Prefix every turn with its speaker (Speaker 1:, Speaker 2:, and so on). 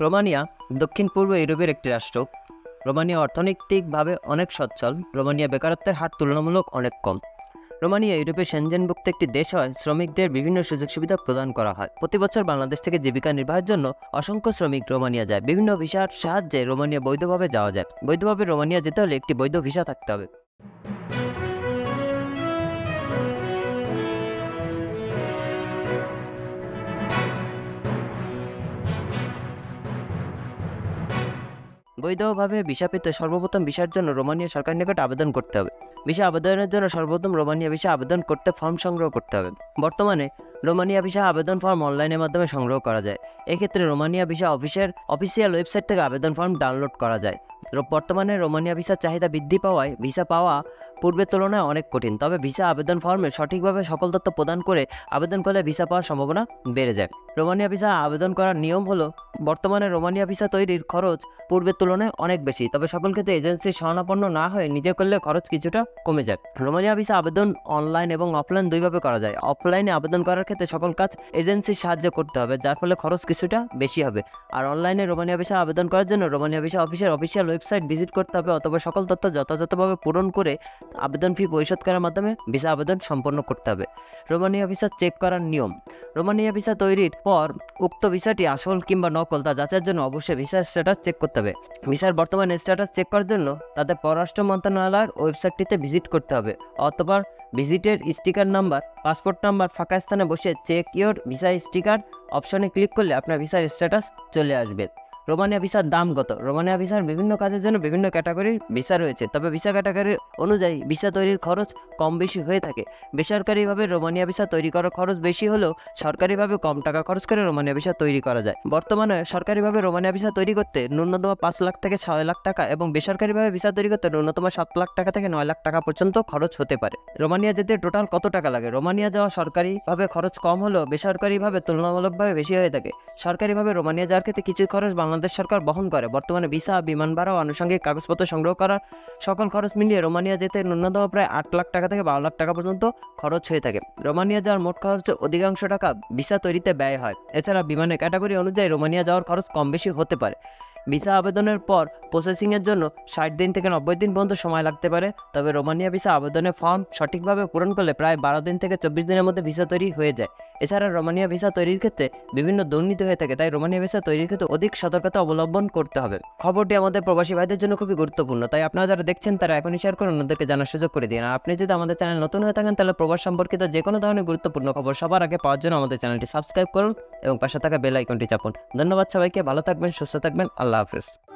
Speaker 1: Romania দক্ষিণ পূর্ব ইউরোপের একটি রাষ্ট্র। রোমানিয়া অর্থনৈতিকভাবে অনেক সচ্ছল, রোমানিয়া বেকারত্বের হার তুলনামূলক অনেক কম। রোমানিয়া ইউরোপের সেনজেনভুক্ত একটি দেশ হয়, শ্রমিকদের বিভিন্ন সুযোগ সুবিধা প্রদান করা হয়। প্রতি বছর বাংলাদেশ থেকে জীবিকা নির্বাহের জন্য অসংখ্য শ্রমিক রোমানিয়া যায়। বিভিন্ন ভিসার সাহায্যে রোমানিয়া বৈধভাবে যাওয়া যায়। বৈধভাবে রোমানিয়া যেতে হলে একটি বৈধ ভিসা থাকতে হবে। বৈধভাবে ভিসা পেতে সর্বপ্রথম ভিসার জন্য রোমানিয়া সরকারের নিকট আবেদন করতে হবে। ভিসা আবেদনের জন্য সর্বপ্রথম রোমানিয়া ভিসা আবেদন করতে ফর্ম সংগ্রহ করতে হবে। বর্তমানে রোমানিয়া ভিসা আবেদন ফর্ম অনলাইনের মাধ্যমে সংগ্রহ করা যায়। এক্ষেত্রে রোমানিয়া ভিসা অফিসের অফিসিয়াল ওয়েবসাইট থেকে আবেদন ফর্ম ডাউনলোড করা যায়। বর্তমানে রোমানিয়া ভিসার চাহিদা বৃদ্ধি পাওয়ায় ভিসা পাওয়া পূর্বের তুলনায় অনেক কঠিন। তবে ভিসা আবেদন ফর্মে সঠিকভাবে সকল তথ্য প্রদান করে আবেদন করলে ভিসা পাওয়ার সম্ভাবনা বেড়ে যায়। রোমানিয়া ভিসা আবেদন করার নিয়ম হলো, বর্তমানে রোমানিয়া ভিসা তৈরির খরচ পূর্বের তুলনায় অনেক বেশি, তবে সকল ক্ষেত্রে এজেন্সির শরণাপন্ন না হয়ে নিজে করলে খরচ কিছুটা কমে যায়। রোমানিয়া ভিসা আবেদন অনলাইন এবং অফলাইন দুইভাবে করা যায়। অফলাইনে আবেদন করার ক্ষেত্রে সকল কাজ এজেন্সির সাহায্যে করতে হবে, যার ফলে খরচ কিছুটা বেশি হবে। আর অনলাইনে রোমানিয়া ভিসা আবেদন করার জন্য রোমানিয়া ভিসা অফিসের অফিসিয়াল ওয়েবসাইট ভিজিট করতে হবে, অথবা সকল তথ্য যথাযথভাবে পূরণ করে আবেদন ফি পরিশোধ করার মাধ্যমে ভিসা আবেদন সম্পন্ন করতে হবে। রোমানিয়া ভিসা চেক করার নিয়ম। রোমানিয়া ভিসা তৈরির পর উক্ত ভিসাটি আসল কিংবা নকল তা যাচাইয়ের জন্য অবশ্যই ভিসার স্ট্যাটাস চেক করতে হবে। ভিসার বর্তমান স্ট্যাটাস চেক করার জন্য তাদের পররাষ্ট্র মন্ত্রণালয়ের ওয়েবসাইটটিতে ভিজিট করতে হবে অথবা ভিজিটের স্টিকার নাম্বার, পাসপোর্ট নাম্বার ফাঁকা স্থানে বসে চেক ইওর ভিসা স্টিকার অপশনে ক্লিক করলে আপনার ভিসার স্ট্যাটাস চলে আসবে। রোমানিয়া ভিসার দাম কত? রোমানিয়া ভিসার বিভিন্ন কাজের জন্য বিভিন্ন ক্যাটাগরির ভিসা রয়েছে, তবে ভিসা ক্যাটাগরি অনুযায়ী ভিসা তৈরির খরচ কম বেশি হয়ে থাকে। বেসরকারিভাবে রোমানিয়া ভিসা তৈরি করার খরচ বেশি হলেও সরকারিভাবে কম টাকা খরচ করে রোমানিয়া ভিসা তৈরি করা যায়। বর্তমানে সরকারিভাবে রোমানিয়া ভিসা তৈরি করতে ন্যূনতম পাঁচ লাখ থেকে ছয় লাখ টাকা এবং বেসরকারিভাবে ভিসা তৈরি করতে ন্যূনতম সাত লাখ টাকা থেকে নয় লাখ টাকা পর্যন্ত খরচ হতে পারে। রোমানিয়া যেতে টোটাল কত টাকা লাগে? রোমানিয়া যাওয়া সরকারিভাবে খরচ কম হলেও বেসরকারিভাবে তুলনামূলকভাবে বেশি হয়ে থাকে। সরকারিভাবে রোমানিয়া যাওয়ার ক্ষেত্রে কিছু খরচ বাংলাদেশ সরকার বহন করে। বর্তমানে ভিসা, বিমান ভাড়া ও আনুষঙ্গিক কাগজপত্র সংগ্রহ করার সকল খরচ মিলিয়ে রোমানিয়া যেতে ন্যূনতম প্রায় আট লাখ টাকা থেকে বারো লাখ টাকা পর্যন্ত খরচ হয়ে থাকে। রোমানিয়া যাওয়ার মোট খরচের অধিকাংশ টাকা ভিসা তৈরিতে ব্যয় হয়। এছাড়া বিমানের ক্যাটাগরি অনুযায়ী রোমানিয়া যাওয়ার খরচ কম বেশি হতে পারে। ভিসা আবেদনের পর প্রসেসিংয়ের জন্য ষাট দিন থেকে নব্বই দিন পর্যন্ত সময় লাগতে পারে। তবে রোমানিয়া ভিসা আবেদনের ফর্ম সঠিকভাবে পূরণ করলে প্রায় বারো দিন থেকে চব্বিশ দিনের মধ্যে ভিসা তৈরি হয়ে যায়। এছাড়া রোমানিয়া ভিসা তৈরির ক্ষেত্রে বিভিন্ন দুর্নীতি হয়ে থাকে, তাই রোমানিয়া ভিসা তৈরির ক্ষেত্রে অধিক সতর্কতা অবলম্বন করতে হবে। খবরটি আমাদের প্রবাসী ভাইদের জন্য খুবই গুরুত্বপূর্ণ, তাই আপনারা যারা দেখছেন তারা এখনই শেয়ার করে অন্যদেরকে জানার সুযোগ করে দিন। আর আপনি যদি আমাদের চ্যানেল নতুন হয়ে থাকেন, তাহলে প্রবাস সম্পর্কিত যে কোনো ধরনের গুরুত্বপূর্ণ খবর সবার আগে পাওয়ার জন্য আমাদের চ্যানেলটি সাবস্ক্রাইব করুন এবং পাশে থাকা বেল আইকনটি চাপুন। ধন্যবাদ সবাইকে, ভালো থাকবেন, সুস্থ থাকবেন, আল্লাহ হাফিজ।